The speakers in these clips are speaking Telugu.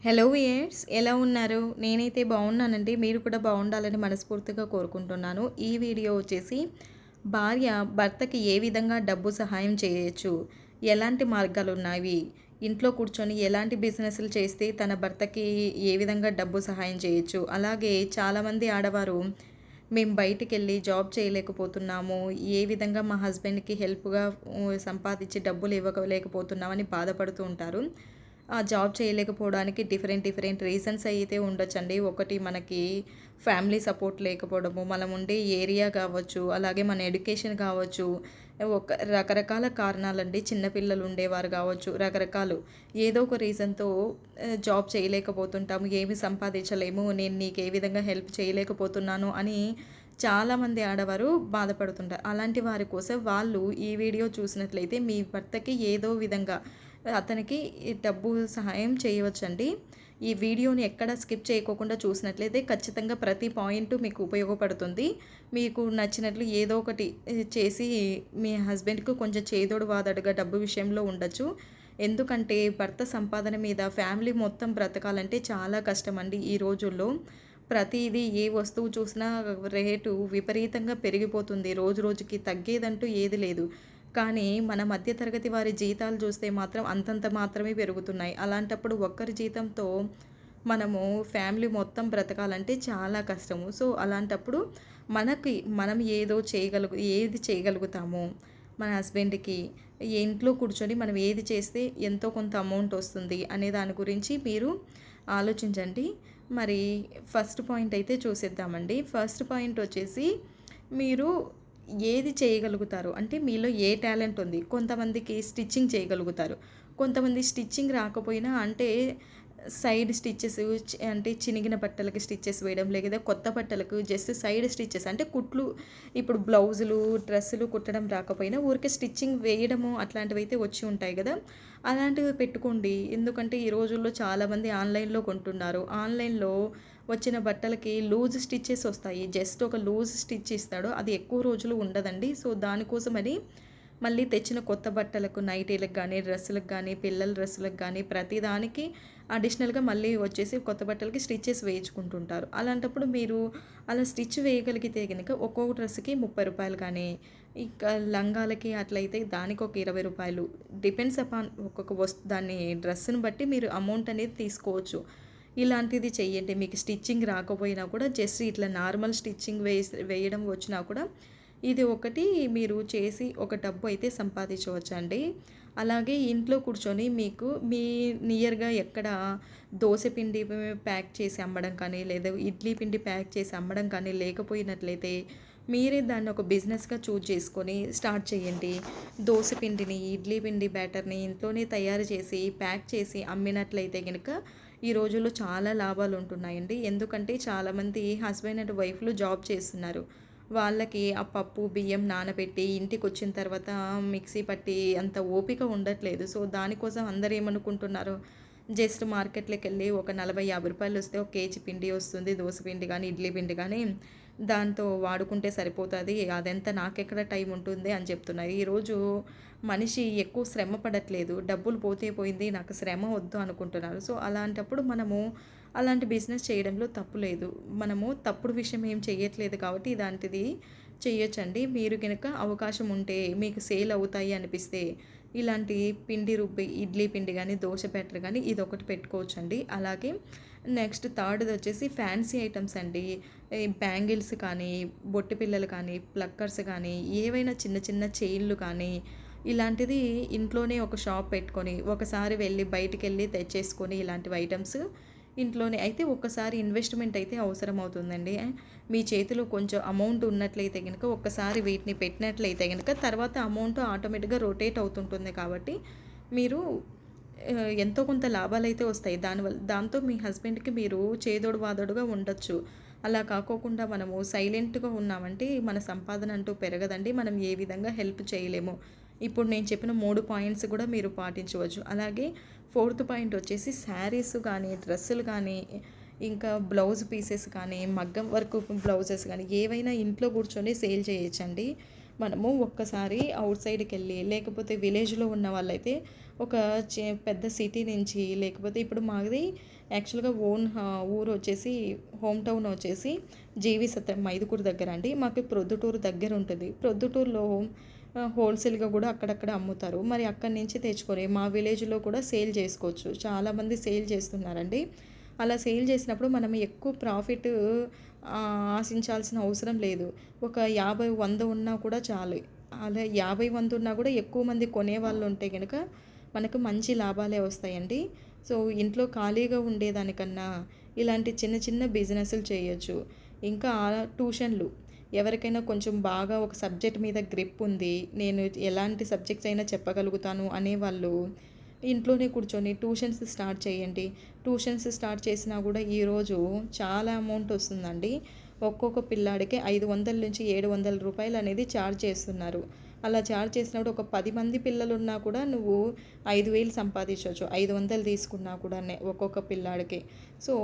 హలో వియర్స్ ఎలా ఉన్నారు? నేనైతే బాగున్నానండి. మీరు కూడా బాగుండాలని మనస్ఫూర్తిగా కోరుకుంటున్నాను. ఈ వీడియో వచ్చేసి భార్య భర్తకి ఏ విధంగా డబ్బు సహాయం చేయొచ్చు? ఎలాంటి మార్గాలు ఉన్నాయి? ఇంట్లో కూర్చొని ఎలాంటి బిజినెస్లు చేస్తే తన భర్తకి ఏ విధంగా డబ్బు సహాయం చేయొచ్చు? అలాగే చాలామంది ఆడవారు మేము బయటికి వెళ్ళి జాబ్ చేయలేకపోతున్నాము. ఏ విధంగా మా హస్బెండ్కి హెల్ప్గా సంపాదించి డబ్బులు ఇవ్వలేకపోతున్నామని బాధపడుతూ ఉంటారు. ఆ జాబ్ చేయలేకపోవడానికి డిఫరెంట్ డిఫరెంట్ రీజన్స్ అయితే ఉండొచ్చండి. ఒకటి మనకి ఫ్యామిలీ సపోర్ట్ లేకపోవడము మనం ఉండే ఏరియా కావచ్చు అలాగే మన ఎడ్యుకేషన్ కావచ్చు ఒక రకరకాల కారణాలండి. చిన్నపిల్లలు ఉండేవారు కావచ్చు రకరకాలు. ఏదో ఒక రీజన్తో జాబ్ చేయలేకపోతుంటాము ఏమి సంపాదించలేము నేను నీకు ఏ విధంగా హెల్ప్ చేయలేకపోతున్నాను అని చాలామంది ఆడవారు బాధపడుతుంటారు. అలాంటి వారి కోసం వాళ్ళు ఈ వీడియో చూసినట్లయితే మీ భర్తకి ఏదో విధంగా అతనికి డబ్బు సహాయం చేయవచ్చండి. ఈ వీడియోని ఎక్కడ స్కిప్ చేయకోకుండా చూసినట్లయితే ఖచ్చితంగా ప్రతి పాయింట్ మీకు ఉపయోగపడుతుంది. మీకు నచ్చినట్లు ఏదో ఒకటి చేసి మీ హస్బెండ్కు కొంచెం చేదోడు వాదడుగా డబ్బు విషయంలో ఉండొచ్చు. ఎందుకంటే భర్త సంపాదన మీద ఫ్యామిలీ మొత్తం బ్రతకాలంటే చాలా కష్టం అండి ఈ రోజుల్లో. ప్రతిదీ ఏ వస్తువు చూసినా రేటు విపరీతంగా పెరిగిపోతుంది. రోజు రోజుకి తగ్గేదంటూ ఏది లేదు. కానీ మన మధ్యతరగతి వారి జీతాలు చూస్తే మాత్రం అంతంత మాత్రమే పెరుగుతున్నాయి. అలాంటప్పుడు ఒక్కరి జీతంతో మనము ఫ్యామిలీ మొత్తం బ్రతకాలంటే చాలా కష్టము. సో అలాంటప్పుడు మనకి మనం ఏదో చేయగలుగు ఏది చేయగలుగుతాము? మన హస్బెండ్కి ఇంట్లో కూర్చొని మనం ఏది చేస్తే ఎంతో కొంత అమౌంట్ వస్తుంది అనే దాని గురించి మీరు ఆలోచించండి. మరి ఫస్ట్ పాయింట్ అయితే చూసేద్దామండి. ఫస్ట్ పాయింట్ వచ్చేసి మీరు ఏది చేయగలుగుతారు? అంటే మీలో ఏ టాలెంట్ ఉంది? కొంతమందికి స్టిచ్చింగ్ చేయగలుగుతారు. కొంతమంది స్టిచ్చింగ్ రాకపోయినా అంటే సైడ్ స్టిచ్చెస్ అంటే చినిగిన బట్టలకి స్టిచ్చెస్ వేయడం లేదా కొత్త బట్టలకు జస్ట్ సైడ్ స్టిచ్చెస్ అంటే కుట్లు ఇప్పుడు బ్లౌజులు డ్రెస్సులు కుట్టడం రాకపోయినా ఊరికే స్టిచ్చింగ్ వేయడము అట్లాంటివి అయితే వచ్చి ఉంటాయి కదా. అలాంటివి పెట్టుకోండి. ఎందుకంటే ఈ రోజుల్లో చాలామంది ఆన్లైన్లో కొంటున్నారు. ఆన్లైన్లో వచ్చిన బట్టలకి లూజ్ స్టిచ్చెస్ వస్తాయి. జస్ట్ ఒక లూజ్ స్టిచ్ ఇస్తాడు. అది ఎక్కువ రోజులు ఉండదండి. సో దానికోసమని మళ్ళీ తెచ్చిన కొత్త బట్టలకు నైటీలకు కానీ డ్రెస్సులకు కానీ పిల్లల డ్రెస్సులకు కానీ ప్రతిదానికి అడిషనల్గా మళ్ళీ వచ్చేసి కొత్త బట్టలకి స్టిచ్చెస్ వేయించుకుంటుంటారు. అలాంటప్పుడు మీరు అలా స్టిచ్ వేయగలిగితే కనుక ఒక్కొక్క డ్రెస్కి ముప్పై రూపాయలు కానీ ఇంకా లంగాలకి అట్లయితే దానికి ఒక ఇరవై రూపాయలు. డిపెండ్స్ అపాన్ ఒక్కొక్క వస్తు దాన్ని డ్రెస్సును బట్టి మీరు అమౌంట్ అనేది తీసుకోవచ్చు. ఇలాంటిది చెయ్యండి. మీకు స్టిచ్చింగ్ రాకపోయినా కూడా జస్ట్ ఇట్లా నార్మల్ స్టిచ్చింగ్ వేసి వేయడం వచ్చినా కూడా ఇది ఒకటి మీరు చేసి ఒక డబ్బు అయితే సంపాదించవచ్చు అండి అలాగే ఇంట్లో కూర్చొని మీకు మీ నియర్గా ఎక్కడ దోశ పిండి ప్యాక్ చేసి అమ్మడం కానీ లేదా ఇడ్లీ పిండి ప్యాక్ చేసి అమ్మడం కానీ లేకపోయినట్లయితే మీరే దాన్ని ఒక బిజినెస్గా చూజ్ చేసుకొని స్టార్ట్ చేయండి. దోశ పిండిని ఇడ్లీ పిండి బ్యాటర్ని ఇంట్లోనే తయారు చేసి ప్యాక్ చేసి అమ్మినట్లయితే కనుక ఈ రోజుల్లో చాలా లాభాలు ఉంటున్నాయండి. ఎందుకంటే చాలామంది హస్బెండ్ అండ్ వైఫ్లు జాబ్ చేస్తున్నారు. వాళ్ళకి ఆ పప్పు బియ్యం నానబెట్టి ఇంటికి వచ్చిన తర్వాత మిక్సీ పట్టి అంత ఓపిక ఉండట్లేదు. సో దానికోసం అందరు ఏమనుకుంటున్నారు జస్ట్ మార్కెట్లోకి వెళ్ళి ఒక నలభై యాభై రూపాయలు వస్తే ఒక కేజీ పిండి వస్తుంది. దోశ పిండి కానీ ఇడ్లీ పిండి కానీ దాంతో వాడుకుంటే సరిపోతుంది. అదెంత నాకెక్కడ టైం ఉంటుంది అని చెప్తున్నారు. ఈరోజు మనిషి ఎక్కువ శ్రమ పడట్లేదు. డబ్బులు పోతే పోయింది నాకు శ్రమ వద్దు అనుకుంటున్నారు. సో అలాంటప్పుడు మనము అలాంటి బిజినెస్ చేయడంలో తప్పు లేదు. మనము తప్పుడు విషయం ఏం చేయట్లేదు కాబట్టి ఇలాంటిది చేయొచ్చండి మీరు కనుక అవకాశం ఉంటే మీకు సేల్ అవుతాయి అనిపిస్తే ఇలాంటి పిండి రుబ్బి ఇడ్లీ పిండి కానీ దోశ బ్యాటర్ కానీ ఇది ఒకటి పెట్టుకోవచ్చండి. అలాగే నెక్స్ట్ థర్డ్ది వచ్చేసి ఫ్యాన్సీ ఐటమ్స్ అండి. బ్యాంగిల్స్ కానీ బొట్టి పిల్లలు కానీ ప్లక్కర్స్ కానీ ఏవైనా చిన్న చిన్న చైన్లు కానీ ఇలాంటిది ఇంట్లోనే ఒక షాప్ పెట్టుకొని ఒకసారి వెళ్ళి బయటికి వెళ్ళి తెచ్చేసుకొని ఇలాంటివి ఐటమ్స్ ఇంట్లోనే. అయితే ఒక్కసారి ఇన్వెస్ట్మెంట్ అయితే అవసరం అవుతుందండి. మీ చేతిలో కొంచెం అమౌంట్ ఉన్నట్లయితే కనుక ఒక్కసారి వీటిని పెట్టినట్లయితే కనుక తర్వాత అమౌంట్ ఆటోమేటిక్గా రొటేట్ అవుతుంటుంది కాబట్టి మీరు ఎంతో కొంత లాభాలు అయితే వస్తాయి దానివల్ల దాంతో మీ హస్బెండ్కి మీరు చేదోడు వాదోడుగా ఉండొచ్చు. అలా కాకోకుండా మనము సైలెంట్గా ఉన్నామంటే మన సంపాదన అంటూ పెరగదండి. మనం ఏ విధంగా హెల్ప్ చేయలేము. ఇప్పుడు నేను చెప్పిన మూడు పాయింట్స్ కూడా మీరు పాటించవచ్చు. అలాగే ఫోర్త్ పాయింట్ వచ్చేసి శారీస్ కానీ డ్రెస్సులు కానీ ఇంకా బ్లౌజ్ పీసెస్ కానీ మగ్గం వర్క్ బ్లౌజెస్ కానీ ఏవైనా ఇంట్లో కూర్చొని సేల్ చేయొచ్చండి. మనము ఒక్కసారి అవుట్ సైడ్కి వెళ్ళి లేకపోతే విలేజ్లో ఉన్న వాళ్ళైతే ఒక చే పెద్ద సిటీ నుంచి లేకపోతే ఇప్పుడు మాది యాక్చువల్గా ఓన్ ఊరు వచ్చేసి హోమ్ టౌన్ వచ్చేసి జీవి సత్యం మైదుకూరు దగ్గర అండి. మాకు ప్రొద్దుటూరు దగ్గర ఉంటుంది. ప్రొద్దుటూరులో హోల్సేల్గా కూడా అక్కడక్కడ అమ్ముతారు. మరి అక్కడి నుంచి తెచ్చుకొని మా విలేజ్లో కూడా సేల్ చేసుకోవచ్చు. చాలామంది సేల్ చేస్తున్నారండి. అలా సేల్ చేసినప్పుడు మనం ఎక్కువ ప్రాఫిట్ ఆశించాల్సిన అవసరం లేదు. ఒక యాభై వంద ఉన్నా కూడా చాలు. అలా యాభై వంద ఉన్నా కూడా ఎక్కువ మంది కొనే వాళ్ళు ఉంటే కనుక మనకు మంచి లాభాలే వస్తాయండి. సో ఇంట్లో ఖాళీగా ఉండేదానికన్నా ఇలాంటి చిన్న చిన్న బిజినెస్లు చేయొచ్చు. ఇంకా ట్యూషన్లు. ఎవరికైనా కొంచెం బాగా ఒక సబ్జెక్ట్ మీద గ్రిప్ ఉంది. నేను ఎలాంటి సబ్జెక్ట్స్ అయినా చెప్పగలుగుతాను అనేవాళ్ళు ఇంట్లోనే కూర్చొని ట్యూషన్స్ స్టార్ట్ చేయండి. ట్యూషన్స్ స్టార్ట్ చేసినా కూడా ఈరోజు చాలా అమౌంట్ వస్తుందండి. ఒక్కొక్క పిల్లాడికి ఐదు వందల నుంచి ఏడు వందల రూపాయలు అనేది ఛార్జ్ చేస్తున్నారు. అలా చార్జ్ చేసినప్పుడు ఒక పది మంది పిల్లలు ఉన్నా కూడా నువ్వు ఐదు వేలు సంపాదించవచ్చు. ఐదు వందలు తీసుకున్నా కూడా ఒక్కొక్క పిల్లాడికి. సో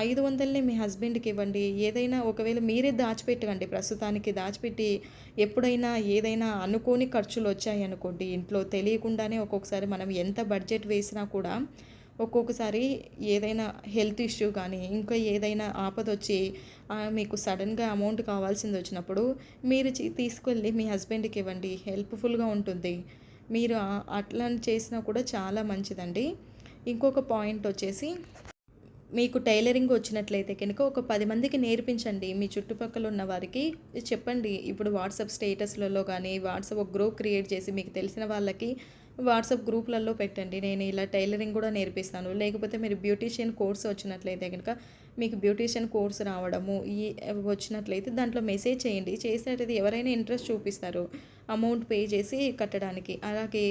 ఐదు వందలని మీ హస్బెండ్కి ఇవ్వండి. ఏదైనా ఒకవేళ మీరే దాచిపెట్టకండి. ప్రస్తుతానికి దాచిపెట్టి ఎప్పుడైనా ఏదైనా అనుకోని ఖర్చులు వచ్చాయి అనుకోండి ఇంట్లో తెలియకుండానే ఒక్కొక్కసారి మనం ఎంత బడ్జెట్ వేసినా కూడా ఒక్కొక్కసారి ఏదైనా హెల్త్ ఇష్యూ కానీ ఇంకా ఏదైనా ఆపద వచ్చి మీకు సడన్గా అమౌంట్ కావాల్సింది వచ్చినప్పుడు మీరు తీసుకెళ్ళి మీ హస్బెండ్కి ఇవ్వండి. హెల్ప్ఫుల్గా ఉంటుంది. మీరు అట్లా చేసినా కూడా చాలా మంచిదండి. ఇంకొక పాయింట్ వచ్చేసి మీకు టైలరింగ్ వచ్చినట్లయితే కనుక ఒక పది మందికి నేర్పించండి. మీ చుట్టుపక్కల ఉన్న వారికి చెప్పండి. ఇప్పుడు వాట్సాప్ స్టేటస్లలో కానీ వాట్సాప్ ఒక గ్రూప్ క్రియేట్ చేసి మీకు తెలిసిన వాళ్ళకి వాట్సాప్ గ్రూప్లలో పెట్టండి. నేను ఇలా టైలరింగ్ కూడా నేర్పిస్తాను. లేకపోతే మీరు బ్యూటీషియన్ కోర్స్ వచ్చినట్లయితే కనుక మీకు బ్యూటీషియన్ కోర్స్ రావడము ఈ వచ్చినట్లయితే దాంట్లో మెసేజ్ చేయండి. చేసేటది ఎవరైనా ఇంట్రెస్ట్ చూపిస్తారు అమౌంట్ పే చేసి కట్టడానికి. అలాగే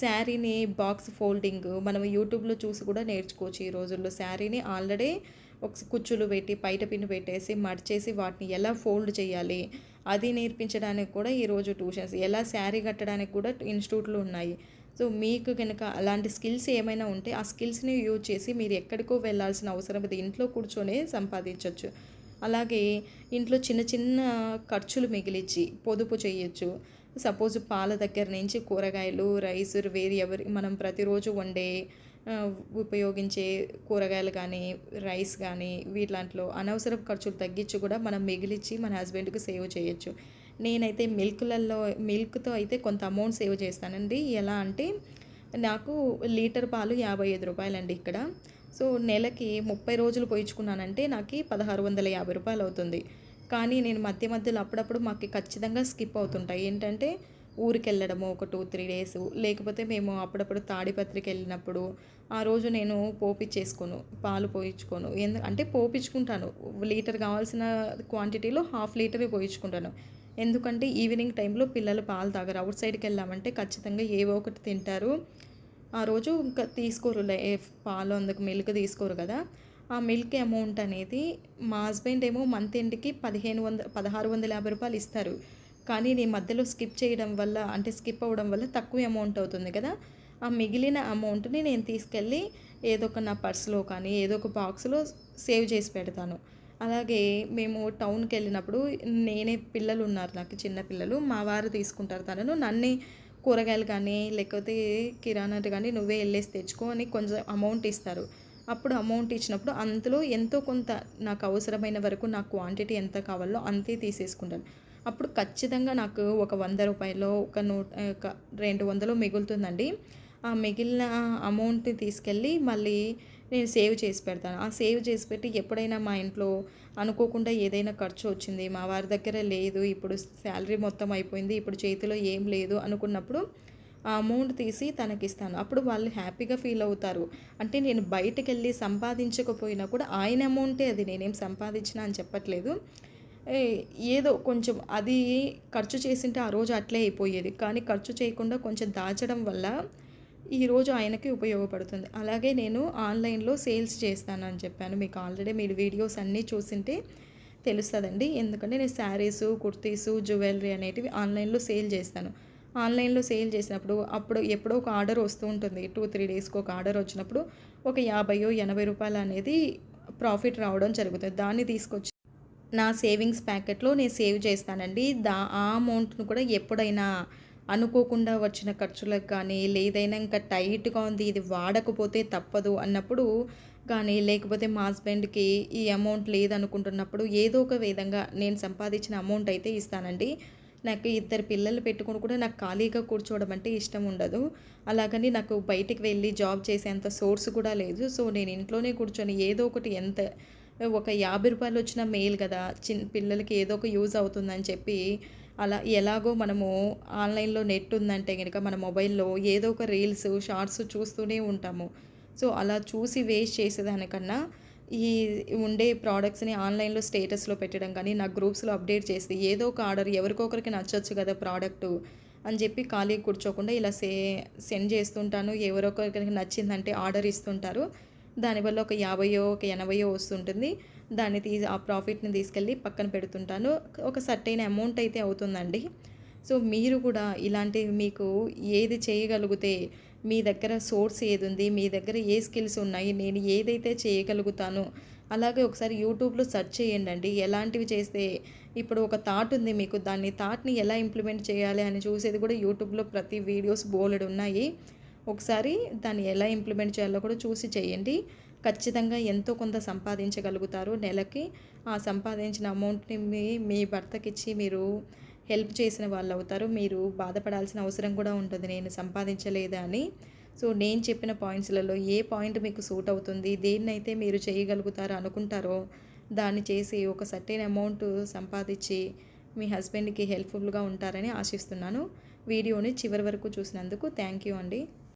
శారీని బాక్స్ ఫోల్డింగ్ మనం యూట్యూబ్లో చూసి కూడా నేర్చుకోవచ్చు ఈ రోజుల్లో. శారీని ఆల్రెడీ ఒక కుచ్చులు పెట్టి పైట పిన్ను పెట్టేసి మడిచేసి వాటిని ఎలా ఫోల్డ్ చేయాలి అది నేర్పించడానికి కూడా ఈరోజు ట్యూషన్స్ ఎలా శారీ కట్టడానికి కూడా ఇన్స్టిట్యూట్లు ఉన్నాయి. సో మీకు కనుక అలాంటి స్కిల్స్ ఏమైనా ఉంటే ఆ స్కిల్స్ని యూజ్ చేసి మీరు ఎక్కడికో వెళ్ళాల్సిన అవసరం అది ఇంట్లో కూర్చొనే సంపాదించవచ్చు అలాగే ఇంట్లో చిన్న చిన్న ఖర్చులు మిగిలిచ్చి పొదుపు చేయొచ్చు. సపోజ్ పాల దగ్గర నుంచి కూరగాయలు రైస్ వేరు ఎవరి మనం ప్రతిరోజు వండే ఉపయోగించే కూరగాయలు కానీ రైస్ కానీ వీటిలాంటిలో అనవసరపు ఖర్చులు తగ్గించి కూడా మనం మిగిలిచ్చి మన హస్బెండ్కి సేవ్ చేయొచ్చు. నేనైతే మిల్క్లలో మిల్క్తో అయితే కొంత అమౌంట్ సేవ్ చేస్తానండి. ఎలా అంటే నాకు లీటర్ పాలు యాభై ఐదు రూపాయలండి ఇక్కడ. సో నెలకి ముప్పై రోజులు పోయించుకున్నానంటే నాకు పదహారు వందల యాభై రూపాయలు అవుతుంది. కానీ నేను మధ్య మధ్యలో అప్పుడప్పుడు మాకు ఖచ్చితంగా స్కిప్ అవుతుంటాయి. ఏంటంటే ఊరికి వెళ్ళడము ఒక టూ త్రీ డేస్. లేకపోతే మేము అప్పుడప్పుడు తాడిపత్రికి వెళ్ళినప్పుడు ఆ రోజు నేను పోపిచ్చేసుకోను పాలు పోయించుకోను ఎందు అంటే పోపించుకుంటాను లీటర్ కావాల్సిన క్వాంటిటీలో హాఫ్ లీటరే పోయించుకుంటాను ఎందుకంటే ఈవినింగ్ టైంలో పిల్లలు పాలు తాగరు. అవుట్ సైడ్కి వెళ్ళామంటే ఖచ్చితంగా ఏవో ఒకటి తింటారు. ఆ రోజు ఇంకా తీసుకోరు. పాలు అందుకు మిల్క్ తీసుకోరు కదా. ఆ మిల్క్ అమౌంట్ అనేది మా హస్బెండ్ ఏమో మంత్ ఎండ్కి పదిహేను వంద పదహారు వందల యాభై రూపాయలు ఇస్తారు. కానీ నేను మధ్యలో స్కిప్ చేయడం వల్ల అంటే స్కిప్ అవ్వడం వల్ల తక్కువ అమౌంట్ అవుతుంది కదా. ఆ మిగిలిన అమౌంట్ని నేను తీసుకెళ్ళి ఏదో ఒక నా పర్స్లో కానీ ఏదో ఒక బాక్స్లో సేవ్ చేసి పెడతాను. అలాగే మేము టౌన్కి వెళ్ళినప్పుడు నేనే పిల్లలు ఉన్నారు నాకు చిన్న పిల్లలు మా వారు తీసుకుంటారు తనను. నన్నే కూరగాయలు కానీ లేకపోతే కిరాణా కానీ నువ్వే వెళ్ళేసి తెచ్చుకో అని కొంచెం అమౌంట్ ఇస్తారు. అప్పుడు అమౌంట్ ఇచ్చినప్పుడు అందులో ఎంతో కొంత నాకు అవసరమైన వరకు నా క్వాంటిటీ ఎంత కావాలో అంతే తీసేసుకుంటాను. అప్పుడు ఖచ్చితంగా నాకు ఒక వంద రూపాయలు ఒక నూట ఒక రెండు వందలు మిగులుతుందండి. ఆ మిగిలిన అమౌంట్ని తీసుకెళ్ళి మళ్ళీ నేను సేవ్ చేసి పెడతాను. ఆ సేవ్ చేసి పెట్టి ఎప్పుడైనా మా ఇంట్లో అనుకోకుండా ఏదైనా ఖర్చు వచ్చింది మా వారి దగ్గర లేదు ఇప్పుడు శాలరీ మొత్తం అయిపోయింది ఇప్పుడు చేతిలో ఏం లేదు అనుకున్నప్పుడు ఆ అమౌంట్ తీసి తనకిస్తాను. అప్పుడు వాళ్ళు హ్యాపీగా ఫీల్ అవుతారు. అంటే నేను బయటకు వెళ్ళి సంపాదించకపోయినా కూడా ఆయన అమౌంటే అది. నేనేం సంపాదించిన అని చెప్పట్లేదు. ఏదో కొంచెం అది ఖర్చు చేసింటే ఆ రోజు అట్లే అయిపోయేది. కానీ ఖర్చు చేయకుండా కొంచెం దాచడం వల్ల ఈరోజు ఆయనకి ఉపయోగపడుతుంది. అలాగే నేను ఆన్లైన్లో సేల్స్ చేస్తానని చెప్పాను. మీకు ఆల్రెడీ మీరు వీడియోస్ అన్నీ చూసింటే తెలుస్తుందండి. ఎందుకంటే నేను శారీసు కుర్తీసు జ్యువెలరీ అనేటివి ఆన్లైన్లో సేల్ చేస్తాను. ఆన్లైన్లో సేల్ చేసినప్పుడు అప్పుడు ఎప్పుడో ఒక ఆర్డర్ వస్తూ ఉంటుంది. టూ త్రీ డేస్కి ఒక ఆర్డర్ వచ్చినప్పుడు ఒక యాభైయో ఎనభై రూపాయలు అనేది ప్రాఫిట్ రావడం జరుగుతుంది. దాన్ని తీసుకొచ్చి నా సేవింగ్స్ ప్యాకెట్‌లో నేను సేవ్ చేస్తానండి. దా ఆ అమౌంట్‌ను కూడా ఎప్పుడైనా అనుకోకుండా వచ్చిన ఖర్చులకు కానీ, లేదైనా ఇంకా టైట్‌గా ఉంది ఇది వాడకపోతే తప్పదు అన్నప్పుడు కానీ, లేకపోతే మా హస్బెండ్‌కి ఈ అమౌంట్ లేదనుకుంటున్నప్పుడు ఏదో ఒక విధంగా నేను సంపాదించిన అమౌంట్ అయితే ఇస్తానండి. నాకు ఇద్దరు పిల్లలు పెట్టుకుని కూడా నాకు ఖాళీగా కూర్చోవడం అంటే ఇష్టం ఉండదు. అలాగని నాకు బయటికి వెళ్ళి జాబ్ చేసేంత సోర్స్ కూడా లేదు. సో, నేను ఇంట్లోనే కూర్చొని ఏదో ఒకటి ఎంత ఒక యాభై రూపాయలు వచ్చిన మేలు కదా! చిన్న పిల్లలకి ఏదో ఒక యూజ్ అవుతుందని చెప్పి అలా ఎలాగో మనము ఆన్‌లైన్‌లో నెట్ ఉందంటే కనుక మన మొబైల్‌లో ఏదో ఒక రీల్స్, షార్ట్స్ చూస్తూనే ఉంటాము. సో, అలా చూసి వేస్ట్ చేసేదానికన్నా ఈ ఉండే ప్రోడక్ట్స్ని ఆన్‌లైన్‌లో స్టేటస్‌లో పెట్టడం కానీ, నా గ్రూప్స్‌లో అప్డేట్ చేసి ఏదో ఒక ఆర్డర్ ఎవరికొకరికి నచ్చచ్చు నచ్చొచ్చు కదా ప్రోడక్టు అని చెప్పి ఖాళీగా కూర్చోకుండా ఇలా సే సెండ్ చేస్తుంటాను. ఎవరో ఒకరికి నచ్చిందంటే ఆర్డర్ ఇస్తుంటారు. దానివల్ల ఒక 50యో, ఒక 80యో వస్తుంటుంది. దాన్ని తీ ఆ ప్రాఫిట్‌ని తీసుకెళ్ళి పక్కన పెడుతుంటాను. ఒక సర్టెయిన్ అమౌంట్ అయితే అవుతుందండి. సో, మీరు కూడా ఇలాంటివి మీకు ఏది చేయగలిగితే మీ దగ్గర సోర్స్ ఏది ఉంది మీ దగ్గర ఏ స్కిల్స్ ఉన్నాయి? నేను ఏదైతే చేయగలుగుతానో అలాగే ఒకసారి యూట్యూబ్‌లో సెర్చ్ చేయండండి. ఎలాంటివి చేస్తే ఇప్పుడు ఒక థాట్ ఉంది మీకు. దాన్ని థాట్‌ని ఎలా ఇంప్లిమెంట్ చేయాలి అని చూసేది కూడా యూట్యూబ్‌లో ప్రతి వీడియోస్ బోలెడున్నాయి. ఒకసారి దాన్ని ఎలా ఇంప్లిమెంట్ చేయాలో కూడా చూసి చేయండి. ఖచ్చితంగా ఎంతో కొంత సంపాదించగలుగుతారు నెలకి. ఆ సంపాదించిన అమౌంట్‌ని మీ మీ భర్తకిచ్చి మీరు హెల్ప్ చేసిన వాళ్ళు అవుతారు మీరు బాధపడాల్సిన అవసరం కూడా ఉంటుంది నేను సంపాదించలేదా అని. సో, నేను చెప్పిన పాయింట్స్‌లలో ఏ పాయింట్ మీకు సూట్ అవుతుంది? దేన్నైతే మీరు చేయగలుగుతారో అనుకుంటారో దాన్ని చేసి ఒక సర్టెయిన్ అమౌంట్ సంపాదించి మీ హస్బెండ్‌కి హెల్ప్‌ఫుల్‌గా ఉంటారని ఆశిస్తున్నాను. వీడియోని చివరి వరకు చూసినందుకు థ్యాంక్ యూ అండి.